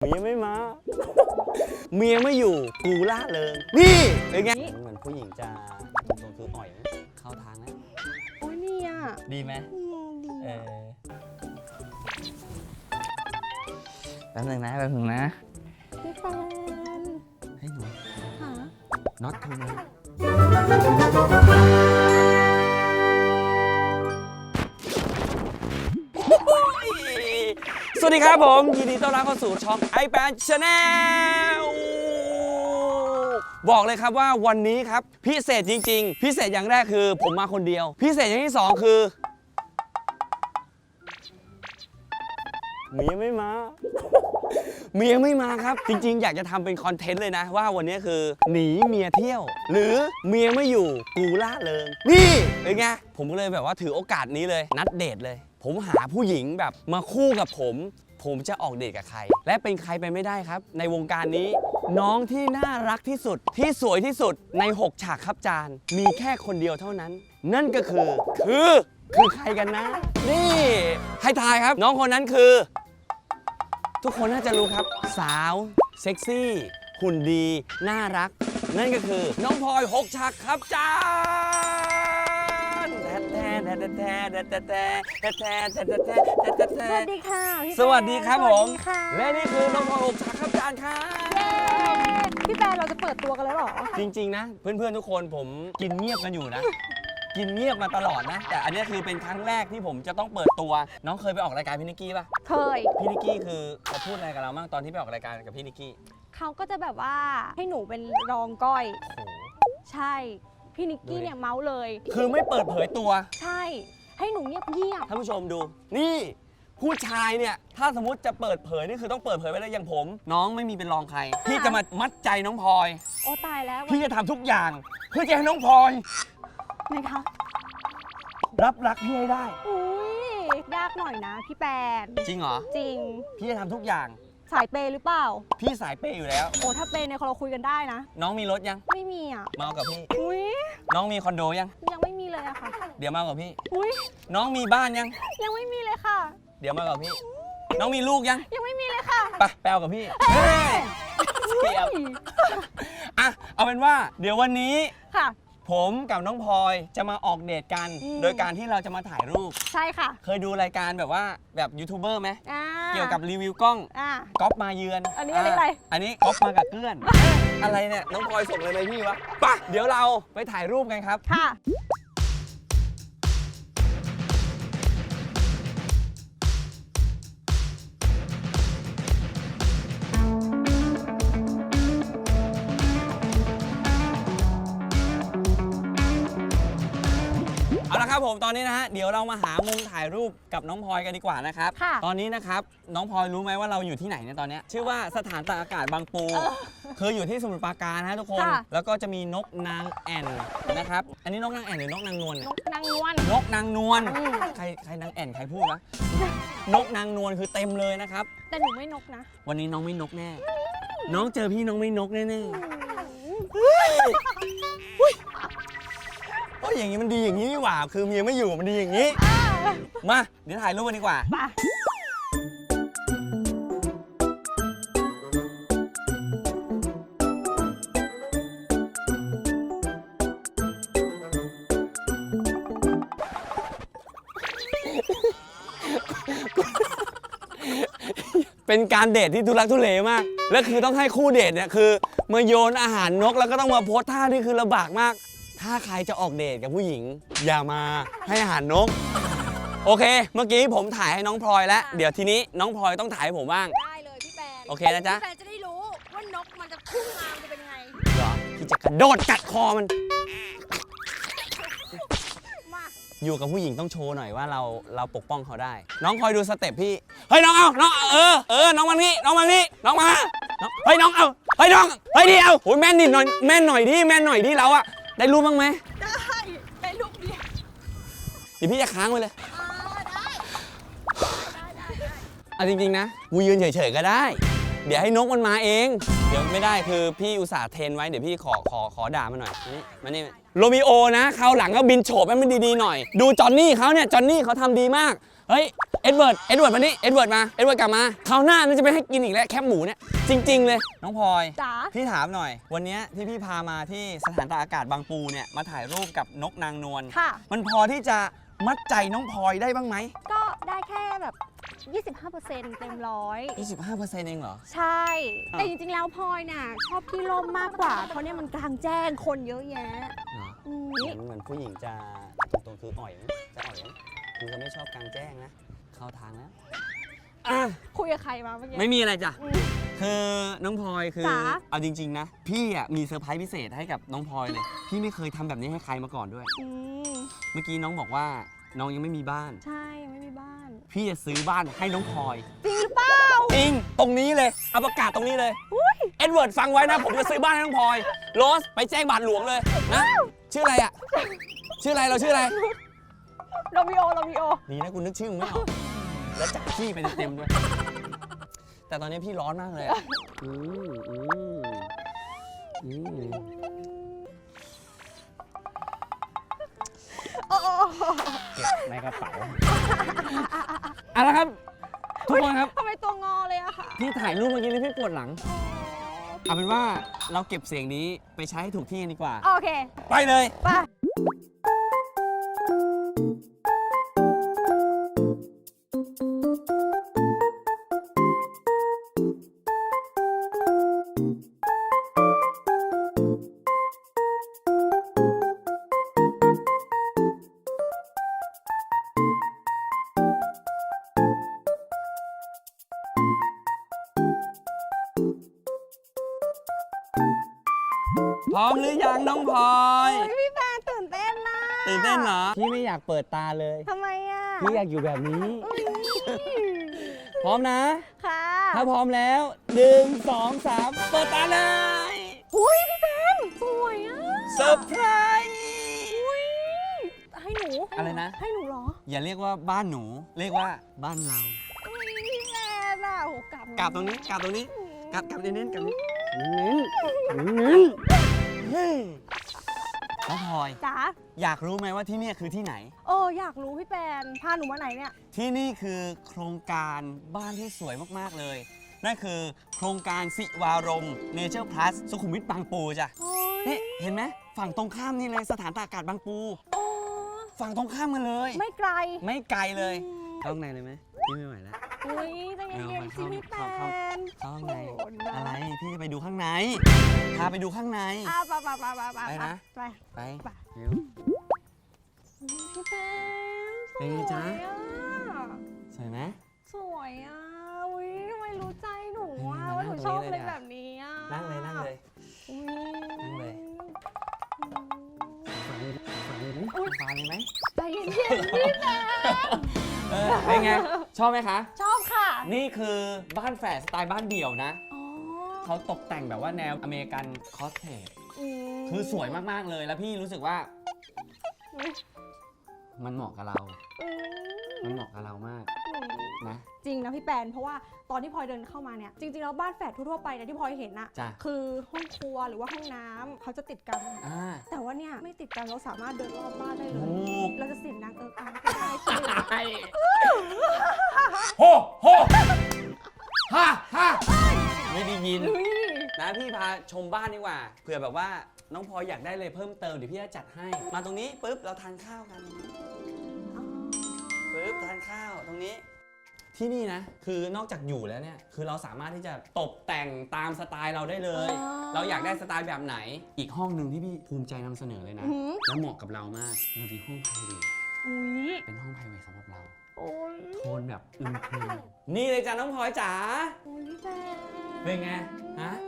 เมียไม่มา เมียไม่อยู่กูล่าเริงนี่เป็นไงเหมือนผู้หญิงจะตรงๆคืออ่อยนะเข้าทางนะโอ้ยนี่อะดีไหมอืมดีเออะอแป๊บนึงนะแป๊บนึงนะพี่แฟนให้หนูหาน็อตทูนะส วัสดีครับผม ยินดีต้อนรับเข้าสู่ช่อง i p a n Channel บอกเลยครับว่าวันนี้ครับ พิเศษจริง ๆ พิเศษอย่างแรกคือผมมาคนเดียว พิเศษอย่างที่สองคือเมียไม่มาเมียไม่มาครับ จริง ๆ อยากจะทำเป็นคอนเทนต์เลยนะ ว่าวันนี้คือ หนีเมียเที่ยว หรือเมียไม่อยู่กูล่าเริงนี่เป็นไงผมก็เลยแบบว่าถือโอกาสนี้เลย นัดเดทเลย ผมหาผู้หญิงแบบมาคู่กับผม ผมจะออกเดทกับใคร และเป็นใครไปไม่ได้ครับ ในวงการนี้ น้องที่น่ารักที่สุดที่สวยที่สุดใน 6 ฉากครับจาน มีแค่คนเดียวเท่านั้น นั่นก็คือ คือคือใครกันนะ นี่ให้ทายครับ น้องคนนั้นคือ ทุกคนน่าจะรู้ครับ สาวเซ็กซี่หุ่นดี น่ารัก นั่นก็คือ น้องพลอยหกฉากครับจาน สวัสดีค่ะพี่แฟนสวัสดีครับผม สวัสดีค่ะและนี่คือน้องพลอยหกฉากครับจานครับเย้พี่แฟนเราจะเปิดตัวกันแล้วเหรอ จริง ๆ นะ เพื่อน ๆ ทุกคนผมกินเงียบกันอยู่นะ กินเงียบมาตลอดนะ แต่อันนี้คือเป็นครั้งแรกที่ผมจะต้องเปิดตัว น้องเคยไปออกรายการพี่นิกกี้ป่ะเคย พี่นิกกี้คือเขาพูดอะไรกับเราบ้างตอนที่ไปออกรายการกับพี่นิกกี้เขาก็จะแบบว่าให้หนูเป็นรองก้อย โอ้โหใช่ พี่นิกกี้ดูดิเนี่ยเมาส์เลย คือไม่เปิดเผยตัว ใช่ ให้หนูเงียบเงียบท่านผู้ชมดู นี่ ผู้ชายเนี่ย ถ้าสมมติจะเปิดเผยนี่คือต้องเปิดเผยไปเลยอย่างผม น้องไม่มีเป็นรองใคร พี่จะมามัดใจน้องพลอยๆโอ้ตายแล้วพี่จะทำทุกอย่าง เพื่อจะให้น้องพลอยนะคะรับรักพี่ให้ได้ อุ้ยยากหน่อยนะพี่แปนจริงเหรอ จริง พี่จะทำทุกอย่าง สายเปย์หรือเปล่า พี่สายเปย์อยู่แล้ว โอ้ถ้าเปย์เนี่ยเราคุยกันได้นะ น้องมีรถยัง ไม่มีอะ มาเอากับพี่ อุ้ยน้องมีคอนโดยัง ยังไม่มีเลยอะค่ะ เดี๋ยวมาเอากับพี่ อุ้ยน้องมีบ้านยัง ยังไม่มีเลยค่ะ เดี๋ยวมาเอากับพี่ น้องมีลูกยัง ยังไม่มีเลยค่ะ ไปไปเอากับพี่เฮ้ยเสียบอะเอาเป็นว่า เดี๋ยววันนี้ค่ะ ผมกับน้องพลอยจะมาออกเดทกัน อืม โดยการที่เราจะมาถ่ายรูป ใช่ค่ะเคยดูรายการแบบว่าแบบยูทูบเบอร์ไหมอ่าเกี่ยวกับรีวิวกล้องอ่า ก๊อปมาเยือนอันนี้อะไรอันนี้ก๊อปมากับเกื้อน อะไรเนี่ยน้องพลอยส่งอะไรมาให้พี่วะไปะเดี๋ยวเราไปถ่ายรูปกันครับ ค่ะ ผมตอนนี้นะฮะเดี๋ยวเรามาหามุมถ่ายรูปกับน้องพลอยกันดีกว่านะครับ ค่ะ ตอนนี้นะครับน้องพลอยรู้ไหมว่าเราอยู่ที่ไหนเนี่ยตอนเนี้ยชื่อว่าสถานตากอากาศบางปูคืออยู่ที่สมุทรปราการนะฮะทุกคน ค่ะ แล้วก็จะมีนกนางแอ่นนะครับ อันนี้นกนางแอ่นหรือนกนางนวลนเนี่ยกนางนวล นกนางนวลอืม ใครใครนางแอ่นใครพูดวะนกนางนวลคือเต็มเลยนะครับ แต่หนูไม่นกนะวันนี้น้องไม่นกแน่ น้องเจอพี่น้องไม่นกแน่ๆอืมโอ้ยอย่างนี้มันดีอย่างนี้นี่หว่า คือเมียไม่อยู่มันดีอย่างนี้อ่ามา เดี๋ยวถ่ายรูปกันดีกว่าไปเป็นการเดทที่ทุลักทุเลมาก และคือต้องให้คู่เดทเนี่ยคือมาโยนอาหารนกแล้วก็ต้องมาโพสท่านี่คือลำบากมาก ถ้าใครจะออกเดทกับผู้หญิง อย่ามาให้อาหารนก โอเค เมื่อกี้ผมถ่ายให้น้องพลอยแล้ว เดี๋ยวทีนี้น้องพลอยต้องถ่ายให้ผมบ้าง ได้เลยพี่แปนโอเคนะจ๊ะ พี่แปนจะได้รู้ว่านกมันจะพุ่งมามันจะเป็นไง เหรอพี่จะกระโดดกัดคอมัน มาอยู่กับผู้หญิงต้องโชว์หน่อยว่าเราเราปกป้องเขาได้ น้องคอยดูสเต็ปพี่ เฮ้ยน้องเอาน้องเอาเออเออน้องมานี่น้องมานี่น้องมาน้องเฮ้ยน้องเอาเฮ้ยน้องเฮ้ยเดียวโอ้ยแม่นดิหน่อยแม่นหน่อยดิแม่นหน่อยดิเราอะ ได้รู้บ้างไหมได้ได้ลูกเดียวเดี๋ยวพี่จะค้างไว้เลยอ่าได้ได้ได้ได้เอาจริงๆนะกูยืนเฉยๆก็ได้ เดี๋ยวให้นกมันมาเอง เดี๋ยวไม่ได้คือพี่อุตส่าห์เทรนไว้เดี๋ยวพี่ขอขอขอด่ามันหน่อยมานี่มานี่โรมิโอนะคราวหลังก็บินโฉบให้มันดีๆหน่อย ดูจอนนี่เขาเนี่ยจอนนี่เขาทำดีมาก เฮ้ย เอ็ดเวิร์ดเอ็ดเวิร์ดมานี่เอ็ดเวิร์ดมาเอ็ดเวิร์ดกลับมาคราวหน้านี่จะไม่ให้กินอีกแล้วแคบหมูเนี่ยจริง ๆ เลยน้องพลอยจ๋า พี่ถามหน่อย วันเนี้ยที่พี่พามาที่สถานตากอากาศบางปูเนี่ยมาถ่ายรูปกับนกนางนวลค่ะ มันพอที่จะมัดใจน้องพลอยได้บ้างไหมก็ได้แค่แบบ 25%เต็มร้อย 25%เองเหรอ ใช่แต่จริงๆ แล้วพลอยน่ะชอบที่ร่มมากกว่า เพราะเนี่ยมันกลางแจ้งคนเยอะแยะเหรออืมเหมือนเหมือนผู้หญิงจะตรงๆคืออ่อยนะจะอ่อยนะคือจะไม่ชอบกลางแจ้งนะ เข้าทางแล้วอะคุยกับใครมาเมื่อกี้ ไม่มีอะไรจ้ะอืมคือน้องพลอยคือ จ๋า เอาจริง ๆ นะ พี่อะมีเซอร์ไพรส์พิเศษให้กับน้องพลอยเลย พี่ไม่เคยทำแบบนี้ให้ใครมาก่อนด้วย อืมเมื่อกี้น้องบอกว่าน้องยังไม่มีบ้าน ใช่ยังไม่มีบ้าน พี่จะซื้อบ้านให้น้องพลอย จริงหรือเปล่า จริง ตรงนี้เลยเอาประกาศตรงนี้เลยเอ็ดเวิร์ดฟังไว้นะ ผมจะซื้อบ้านให้น้องพลอยโรสไปแจ้งบาทหลวงเลยนะ ชื่ออะไรอะ ชื่ออะไรเราชื่ออะไร โรมิโอโรมิโอดีนะกูนึกชื่อมึงไม่ออกแล้วจับขี้ไปเต็มๆด้วย แต่ตอนนี้พี่ร้อนมากเลยอะอืมอืมอืมโอ้โอ้โอ้เก็บในกระเป๋าเอาละครับ ทุกคนครับ ทำไมตัวงอเลยอะค่ะพี่ถ่ายรูปเมื่อกี้นี่พี่ปวดหลัง เอาเป็นว่าเราเก็บเสียงนี้ไปใช้ให้ถูกที่กันดีกว่า โอเค ไปเลย ไป พร้อมหรือยังน้องพลอยโอ้ยพี่แฟนตื่นเต้นนะตื่นเต้นเหรอพี่ไม่อยากเปิดตาเลยทำไมอะพี่อยากอยู่แบบนี้ อุ๊ยพร้อมนะ ค่ะถ้าพร้อมแล้วหนึ่งสองสามเปิดตาเลยอุ้ยพี่แฟนสวยอะเซอร์ไพรส์อุ้ยให้หนูให้หอะไรนะ ให้หนูเหรออย่าเรียกว่าบ้านหนู เรียกว่าบ้านเรา อุ้ยพี่แฟนอะโหกลับกลับตรงนี้กลับตรงนี้อืมกลับกลับเน้นๆกลับนี้เน้นเน้นเฮ้ย น้องพลอย จ๋าอยากรู้ไหมว่าที่เนี่ยคือที่ไหน เอออยากรู้พี่แฟนพาหนูมาไหนเนี่ยที่นี่คือโครงการบ้านที่สวยมากๆเลย นั่นคือโครงการสิวารมเนเจอร์พลัสสุขุมวิทบางปูจ้ะโอ้ยนี่เห็นไหมฝั่งตรงข้ามนี่เลยสถานตากอากาศบางปู โอ้ฝั่งตรงข้ามกันเลย ไม่ไกล ไม่ไกลเลยอืมเข้าข้างในเลยไหม พี่ไม่ไหวแล้ว อุ้ยใจเย็นๆสิพี่แฟเข้าเข้านเข้าข้างในโอ้ยนะอะไรพี่จะไปดูข้างในพาไปดูข้างใน อะไปไปไปไปไปไปนะ ไป ไปไป เร็ว พี่แฟนเป็นไงจ๊ะสวยอสวยไหม สวยอะอุ้ยทำไมรู้ใจหนูอะเออว่าหนูนั่งชอบตรงนี้อะไรเลยแบอะบนี้อะนั่งเลยนั่งเลย อุ้ยนั่งเลยอืมฝันเลยฝันเลยไหมอุ๊ยฝันเลยไหมใจเย็นๆพี่แฟนเออเป็นไง ชอบไหมคะ ชอบค่ะ นี่คือบ้านแฝดสไตล์บ้านเดี่ยวนะ อ๋อเขาตกแต่งแบบว่าแนวอเมริกันคอสเพลมคือสวยมาก ๆ เลยแล้วพี่รู้สึกว่าอุ๊ยมันเหมาะกับเรา อืมมันเหมาะกับเรามากอืม นะ จริงนะพี่แปนเพราะว่าตอนที่พลอยเดินเข้ามาเนี่ยจริงๆแล้วบ้านแฝดทั่วๆไปเนี่ยที่พลอยเห็นอะจ้ะ คือห้องครัวหรือว่าห้องน้ำเขาจะติดกัน อ่า แต่ว่าเนี่ยไม่ติดกันเราสามารถเดินรอบบ้านได้เลถูย ก เราจะเสียงดังเอิกอักก็ได้ใช่ไหมโฮโฮฮ่าฮ่าไม่ได้ยิน อุ้ยนะพี่พาชมบ้านดีกว่าเผื่อแบบว่าน้องพลอยอยากได้เลยเพิ่มเติมเดี๋ยวพี่จะจัดให้ มาตรงนี้ปุ๊บเราทานข้าวกันอ๋อปุ๊บทานข้าวตรงนี้ ที่นี่นะคือนอกจากอยู่แล้วเนี่ยคือเราสามารถที่จะตกแต่งตามสไตล์เราได้เลยเราอยากได้สไตล์แบบไหน อีกห้องหนึ่งที่พี่ภูมิใจนำเสนอเลยนะอื้อหือและเหมาะกับเรามากมันเป็นห้องไพรเวทอุ้ยเป็นห้องไพรเวทสำหรับเราโอ้ยโทนแบบอึมครึมนี่เลยจ้ะน้องพลอยจ๋าโอ้ยพี่แฟนเป็นไงฮะดีอะนี่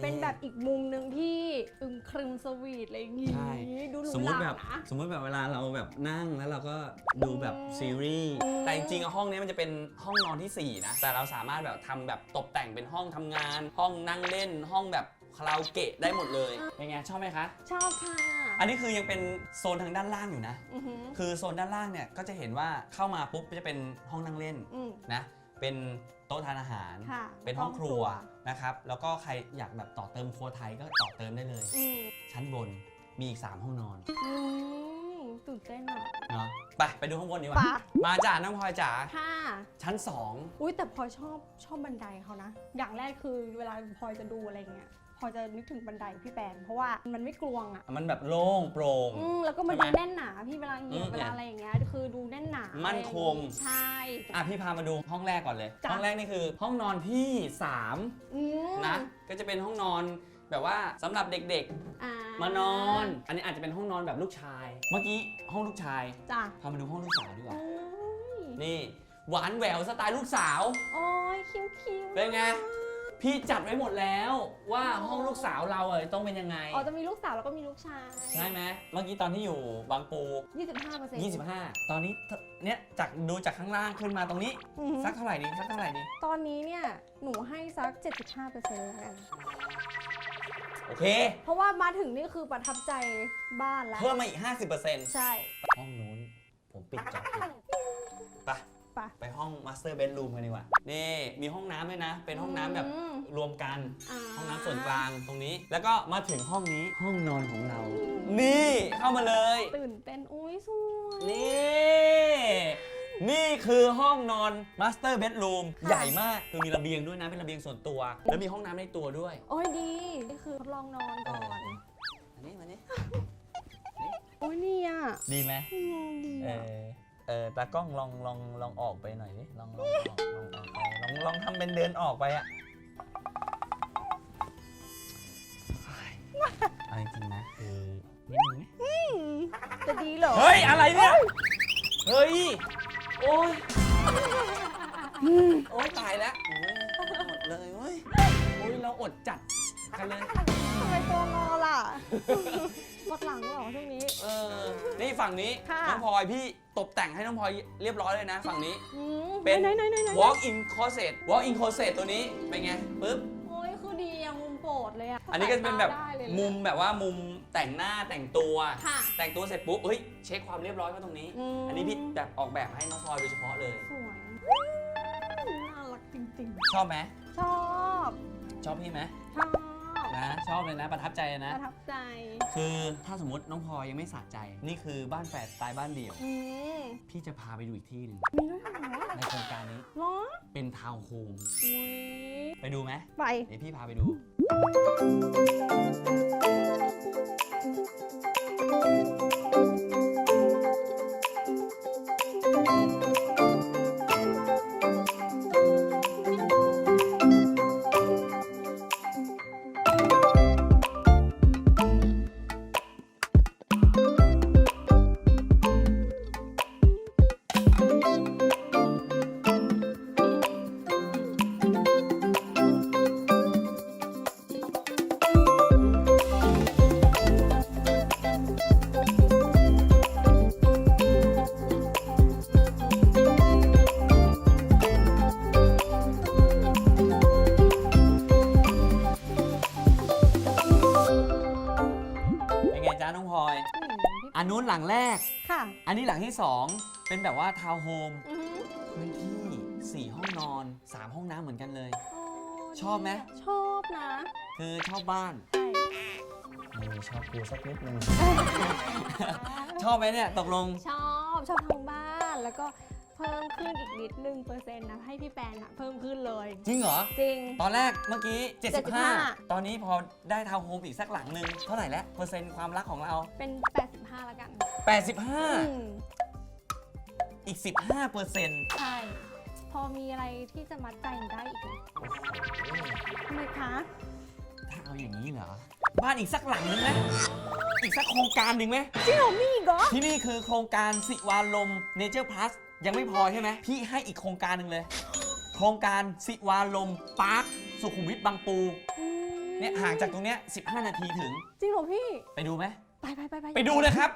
เป็นแบบอีกมุมหนึ่งที่อึมครึมสวีทอะไรอย่างงี้ ใช่ ดูหรูสมมหติราแบบนะ สมมติแบบเวลาเราแบบนั่งแล้วเราก็ดูแบบซีรีส์อืมแต่จริงๆอะห้องนี้มันจะเป็นห้องนอนที่4 นะ แต่เราสามารถแบบทำแบบตกแต่งเป็นห้องทำงาน ห้องนั่งเล่น ห้องแบบคาราโอเกะได้หมดเลย เป็นไง ชอบไหมคะ ชอบค่ะอันนี้คือยังเป็นโซนทางด้านล่างอยู่นะ อือหือคือโซนด้านล่างเนี่ยก็จะเห็นว่าเข้ามาปุ๊บก็จะเป็นห้องนั่งเล่น อืม นะ เป็นโต๊ะทานอาหาร ค่ะเป็นห้องครัวห้องครัวนะครับ แล้วก็ใครอยากแบบต่อเติมครัวไทยก็ต่อเติมได้เลย อืมชั้นบนมีอีก 3 ห้องนอนอืมตื่นเต้นอะ เนาะไปไปดูข้างบนดีกว่าปะมาจ้าน้องพลอยจ๋าค่ะ ชั้นสองอุ้ยแต่พลอยชอบชอบบันไดเขานะ อย่างแรกคือเวลาพลอยจะดูอะไรเงี้ย พลอยจะนึกถึงบันไดพี่แปนเพราะว่ามันไม่กลวงอะมันแบบโล่งโปร่ง อืมแล้วก็มันใช่ดูไหมแน่นหนาพี่เวลาเหยียอืบมเวลาอะไรอย่างเงี้ยคือดูแน่นหนามั่มั่นคง ใช่ อะพี่พามาดูห้องแรกก่อนเลย จ้ะ ห้องแรกนี่คือห้องนอนที่อืม3นะก็จะเป็นห้องนอนแบบว่าสำหรับเด็กอ่ามๆมานอน อันนี้อาจจะเป็นห้องนอนแบบลูกชาย เมื่อกี้ห้องลูกชายจ้ะพามาดูห้องลูกสาวดีกว่า โอ้ยนี่หวานแหววสไตล์ลูกสาว โอ้ยคิ้วคิ้วเป็นไง พี่จัดไว้หมดแล้วว่าห้องลูกสาวเราเอ่ยต้องเป็นยังไงอ๋อจะมีลูกสาวแล้วก็มีลูกชายใช่ไหมเมื่อกี้ตอนที่อยู่บางปู 25เปอร์เซ็นต์ 25 ตอนนี้เนี้ยจากดูจากข้างล่างขึ้นมาตรงนี้สักเท่าไหร่ดีสักเท่าไหร่ดีตอนนี้เนี่ยหนูให้สัก 75เปอร์เซ็นต์แล้วกัน โอเค เพราะว่ามาถึงนี่คือประทับใจบ้านแล้ว เพิ่มมาอีก 50%ใช่ ห้องนู้นผมปิดจ็อบอยู่ไปไปะ ไปห้องมาสเตอร์เบดรูมกันดีกว่า นี่มีห้องน้ำด้วยนะ เป็นห้องน้ำแบบอืมรวมกันาห้องน้ำส่วนกลางตรงนี้ แล้วก็มาถึงห้องนี้ ห้องนอนของเรา นี่เข้ามาเลย ตื่นเต้นอุ้ยสวย นี่ นี่คือห้องนอนมาสเตอร์เบดรูมค่ะ ใหญ่มาก คือมีระเบียงด้วยนะ เป็นระเบียงส่วนตัว แล้วมีห้องน้ำในตัวด้วย โอ้ยดีนี่คือทดลองนอนก่อนอันนี้มานี่โอ้ยนี่อะดีไหมอืมดีเออะอ เออตากล้องลองลองลองออกไปหน่อยดิลองลองออกลองออกไปลองลองทำเป็นเดินออกไปอะเอาจริงๆนะคือนิดนึงไหมจะดีเหรอ เฮ้ย อะไรเนี่ย เฮ้ย โอ้ยโอ้ยตายแล้วโอ้ยหมดเลยเว้ยโอ้ยเราอดจัดกันเลย ทำไมตัวงอล่ะ ปวดหลังเหรอช่วงนี้ เออนี่ฝั่งนี้ค่ะ น้องพลอยพี่ตกแต่งให้น้องพลอยเรียบร้อยเลยนะ ฝั่งนี้ อืมเป็น ไหนไหนไหนไหน walk in closet walk in closet ตัวนี้เป็นไงปึ๊บ โอ้ยคือดีอะมุมโปรดเลยอะอันนี้ก็จะเป็นแบบได้เลยมุมแบบว่ามุมแต่งหน้าแต่งตัว ค่ะ แต่งตัวเสร็จปุ๊บเฮ้ยเช็คความเรียบร้อยมาตรงนี้มอันนี้พี่แบบออกแบบให้น้องพลอยโดยเฉพาะเลย สวยน่ารักจริงชอบไหมๆ ชอบชอบพี่ไหมชอบ นะชอบเลยนะ ประทับใจเลยปนะระทับใจคือถ้าสมมติน้องพลอยยังไม่สะใจ นี่คือบ้านแฝดสไตล์บ้านเดี่ยว อืมพี่จะพาไปดูอีกที่หนึ่งมีด้วยเหรอในโครงการนี้เหรอเป็นทาวน์โฮมอุ้ยไปดูไหมไป เดี๋ยวพี่พาไปดูเป็ อันนู้นหลังแรก ค่ะ อันนี้หลังที่2เป็นแบบว่าทาวน์โฮมอือหือพื้นที่ 4 ห้องนอน 3 ห้องน้ำเหมือนกันเลย โอ้ชอบไหมดีะชอบนะคือชอบบ้านใช่ชอบกูสักนิดนึง ชอบไหมเนี่ยตกลง ชอบชอบทางบ้านแล้วก็เพิ่มขึ้นอีกนิดนึงเปอร์เซ็นต์นะให้พี่แปนอะเพิ่มขึ้นเลย จริงเหรอ จริง ตอนแรกเมื่อกี้ 75 75 ตอนนี้พอได้ทาวน์โฮมอีกสักหลังหนึ่งเท่าไหร่แล้ว เปอร์เซ็นต์ความรักของเรา เป็น 85 แล้วกัน85อืมอีก 15เปอร์เซ็นต์ใช่ พอมีอะไรที่จะมัดใจหนูได้อีกไหมทำไมคะ ถ้าเอาอย่างนี้เหรอ บ้านอีกสักหลังหนึงไหมอีกสักโครงการหนึ่งไหม จริงเหรอมีอีกเหรอ ที่นี่คือโครงการสิวาลมเนเจอร์พลัสยังไม่พอใช่ไหมพี่ให้อีกโครงการหนึ่งเลย โครงการสิวาลมปาร์คสุขุมวิทบางปูอืมเนี่ยห่างจากตรงเนี้ย15 นาทีถึง จริงเหรอพี่ ไปดูไหม ไปไปไปไปไปดูเลยครับ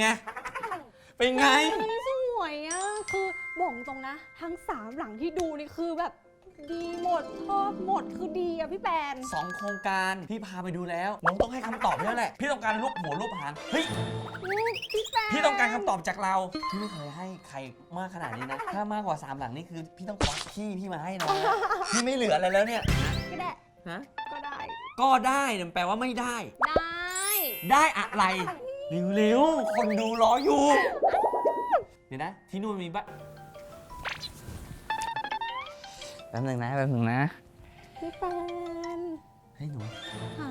ไง เป็นไง สวยอะ คือบอกตรงนะ ทั้งสามหลังที่ดูนี่คือแบบดีหมดชอบหมดคือดีอะพี่แปน สองโครงการพี่พาไปดูแล้วน้องต้องให้คำตอบแล้วแหละ พี่ต้องการรูปหัวรูปหางเฮ้ยอืมพี่แปนพี่ต้องการคำตอบจากเรา พี่ไม่เคยให้ใครมากขนาดนี้นะ ถ้ามากกว่าสามหลังนี่คือ พี่ต้องควักพี่พี่มาให้นะ พี่ไม่เหลืออะไรแล้วเนี่ยก็ได้ฮะก็ได้ ก็ได้เนี่ยแปลว่าไม่ได้ ได้ ได้อะไร เร็วๆ คนดูรออยู่ เดี๋ยวนะ ที่นู่นมีบ้านแป๊บนึงนะแป๊บนึงนะพี่แปนให้ยหนูหา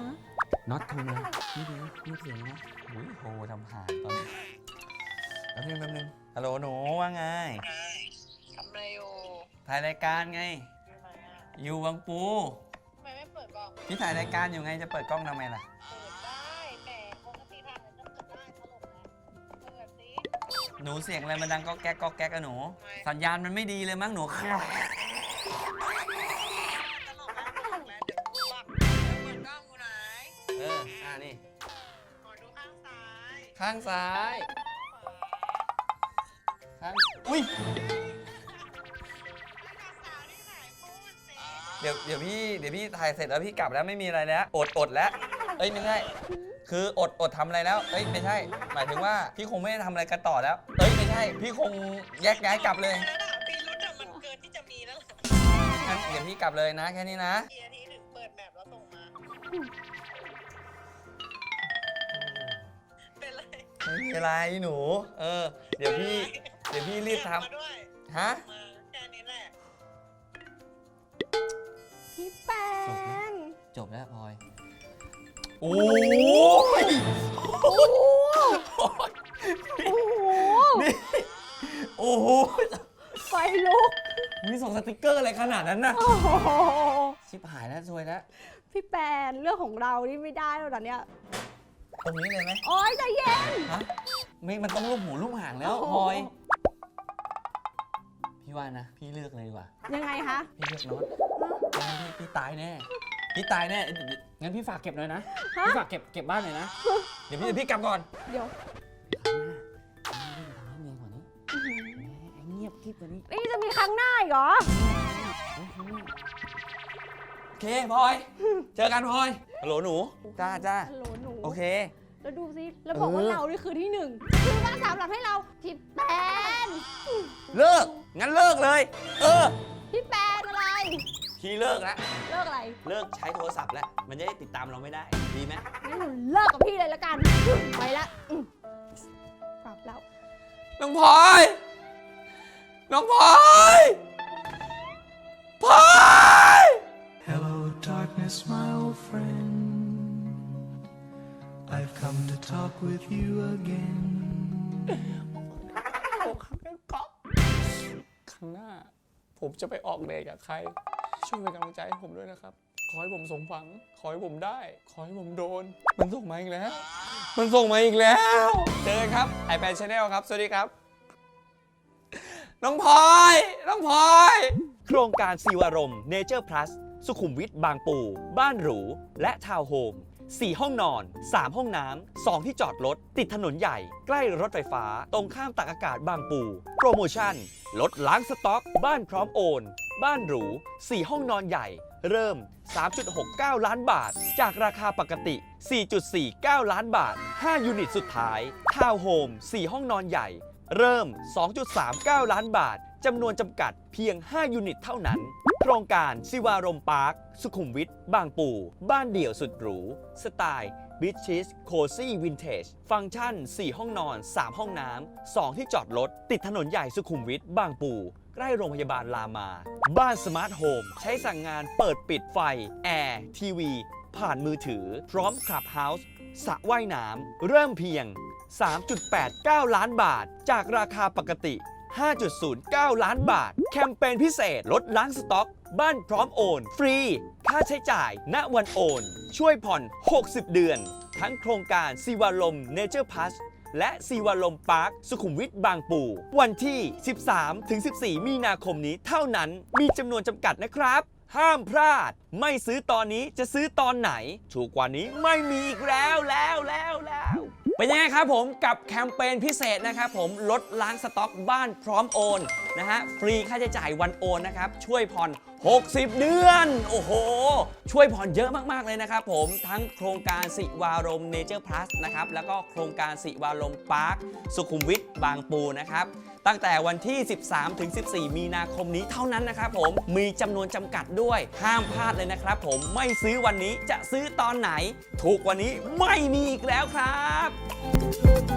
น็อตโทรมานี่ดูนี่เสียงนะโอ้ยโทรทำผ่านตอนนี้แป๊บนึงแป๊บนึงฮัลโหลหนูว่าไงทำอะไรอยู่ถ่ายรายการไง ทำไมอะอยู่บางปู ทำไมไม่เปิดกล่องพี่ถ่ายรายการอยู่ไงจะเปิดกล้องทำไมล่ะ หนูเสียงอะไรมันดังก็แก๊กก็แก๊กอะหนู สัญญาณมันไม่ดีเลยมั้งหนู ตลกนะตลกนะเดี๋ยวกูบอกเปิดกล้องกูไหนเออ อ่านี่ ขอดูข้างซ้ายข้างซ้ายขวาข้าง อุ้ย ข้างซ้ายที่ไหนพูดสิเดี๋ยวเดี๋ยวพี่เดี๋ยวพี่ถ่ายเสร็จแล้วพี่กลับแล้วไม่มีอะไรแล้ว อดอดแล้ว เอ้ยไม่ใช่ คืออดอดทำอะไรแล้วเอ้ยไม่ใช่ หมายถึงว่าพี่คงไม่ได้ทำอะไรกันต่อแล้วเอ้ยไม่ใช่ พี่คงแยกย้ายกลับเลยแล้วด่าปีรุธอะมันเกินที่จะมีแล้วเหรองั้นเดี๋ยวพี่กลับเลยนะ แค่นี้นะ กี่นาทีถึงเปิดแมปแล้วส่งมา เป็นไรไม่มีอะไรหนู เออ เดี๋ยวพี่ เดี๋ยวพี่รีบทมาด้วยำฮะ มาแค่นี้แหละพี่แปนจบแล้วพลอย โอ้ยโอ้โหโอ้โหนี่โอ้โหไฟลุก มีส่งสติกเกอร์อะไรขนาดนั้นน่ะ โอ้โห ชิบหายแล้วซวยแล้ว พี่แปนเรื่องของเรานี่ไม่ได้แล้วนะเนี่ย ตรงนี้เลยไหมโอ๊ยใจเย็น ฮะไม่มันต้องรูปหูรูปหางแล้วพลอย พี่ว่านะ พี่เลือกเลยดีกว่ายังไงคะ พี่เลือกโน้ตงั้นพี่พี่ตายแน่ พี่ตายแน่เอ้ยเดี๋ยวงั้นพี่ฝากเก็บหน่อยนะฮะพี่ฝากเก็บเก็บบ้านหน่อยนะ เดี๋ยวพี่เดี๋ยวพี่กลับก่อนเดี๋ยวครั้งหน้าทำให้เมียกว่านี้อื้อหือแหมเงียบกริบกว่านี้นี่จะมีครั้งหน้าอีกเหรอโอเคพลอย เจอกันพลอยฮัลโหลหนูจ้าจ้าฮัลโหลหนูโอเค แล้วดูสิแล้วบอกว่าเออเรานี่คือที่หนึ่งคือบ้านสามหลังให้เราพี่แปนเลิกงั้นเลิกเลย เออพี่แปนอะไร พี่เลิกแล้ว เลิกอะไรเลิกใช้โทรศัพท์แล้ว มันจะได้ติดตามเราไม่ได้ ดีไหมงั้นหนูเลิกกับพี่เลยละกันไปละอืมกลับแล้ว น้องพลอย น้องพลอยพลอย Hello, darkness, my old friend. I've come to talk with you again. ครั้งหน้าผมจะไปออกเดทกับใคร ช่วยเป็นกำลังใจให้ผมด้วยนะครับ ขอให้ผมสมหวัง ขอให้ผมได้ ขอให้ผมโดน มันส่งมาอีกแล้ว มันส่งมาอีกแล้ว เจอกันครับไอแพนชาแนลครับ สวัสดีครับ น้องพลอย น้องพลอย โครงการซีวารมเนเจอร์พลัสสุขุมวิทบางปู บ้านหรู และทาวน์โฮม 4 ห้องนอน 3 ห้องน้ำ 2 ที่จอดรถ ติดถนนใหญ่ ใกล้รถไฟฟ้า ตรงข้ามตักอากาศบางปู โปรโมชั่น ลดล้างสต็อก บ้านพร้อมโอน บ้านหรู 4 ห้องนอนใหญ่ เริ่ม 3.69 ล้านบาท จากราคาปกติ 4.49 ล้านบาท 5 ยูนิตสุดท้ายทาวน์โฮม 4 ห้องนอนใหญ่ เริ่ม 2.39 ล้านบาทจำนวนจำกัดเพียง 5 ยูนิตเท่านั้น ครงการซิวารมพาร์ค สุขุมวิท บางปู บ้านเดี่ยวสุดหรู สไตล์บิชชิสโคซี่วินเทจ ฟังก์ชัน 4 ห้องนอน 3 ห้องน้ำ 2 ที่จอดรถ ติดถนนใหญ่สุขุมวิท บางปูใกล้โรงพยาบาลรามา บ้านสมาร์ทโฮม ใช้สั่งงานเปิดปิดไฟ แอร์ ทีวี ผ่านมือถือ พร้อมคลับเฮาส์สระว่ายน้ำ เริ่มเพียง 3.89 ล้านบาท จากราคาปกติ 5.09 ล้านบาท แคมเปญพิเศษลดล้างสต็อก บ้านพร้อมโอน ฟรี ค่าใช้จ่าย ณ วันโอน ช่วยผ่อน 60 เดือน ทั้งโครงการซีวาลมเนเจอร์พัสและซีวาลมพาร์ค สุขุมวิทบางปู วันที่ 13-14 มีนาคมนี้เท่านั้น มีจำนวนจำกัดนะครับ ห้ามพลาด ไม่ซื้อตอนนี้จะซื้อตอนไหน ถูกกว่านี้ไม่มีอีกแล้วแล้วแล้วแล้วเป็นยังไงครับผมกับแคมเปญพิเศษนะครับผมลดล้างสต็อกบ้านพร้อมโอนนะฮะฟรีค่าใช้จ่ายวันโอนนะครับช่วยผ่อน 60 เดือน โอ้โห ช่วยผ่อนเยอะมาก ๆ เลยนะครับผมทั้งโครงการสิวารมเนเจอร์พลัสนะครับแล้วก็โครงการสิวารมพาร์คสุขุมวิทบางปูนะครับตั้งแต่วันที่ 13ถึง14 มีนาคมนี้เท่านั้นนะครับผมมีจำนวนจำกัดด้วยห้ามพลาดเลยนะครับผมไม่ซื้อวันนี้จะซื้อตอนไหน ถูกวันนี้ไม่มีอีกแล้วครับ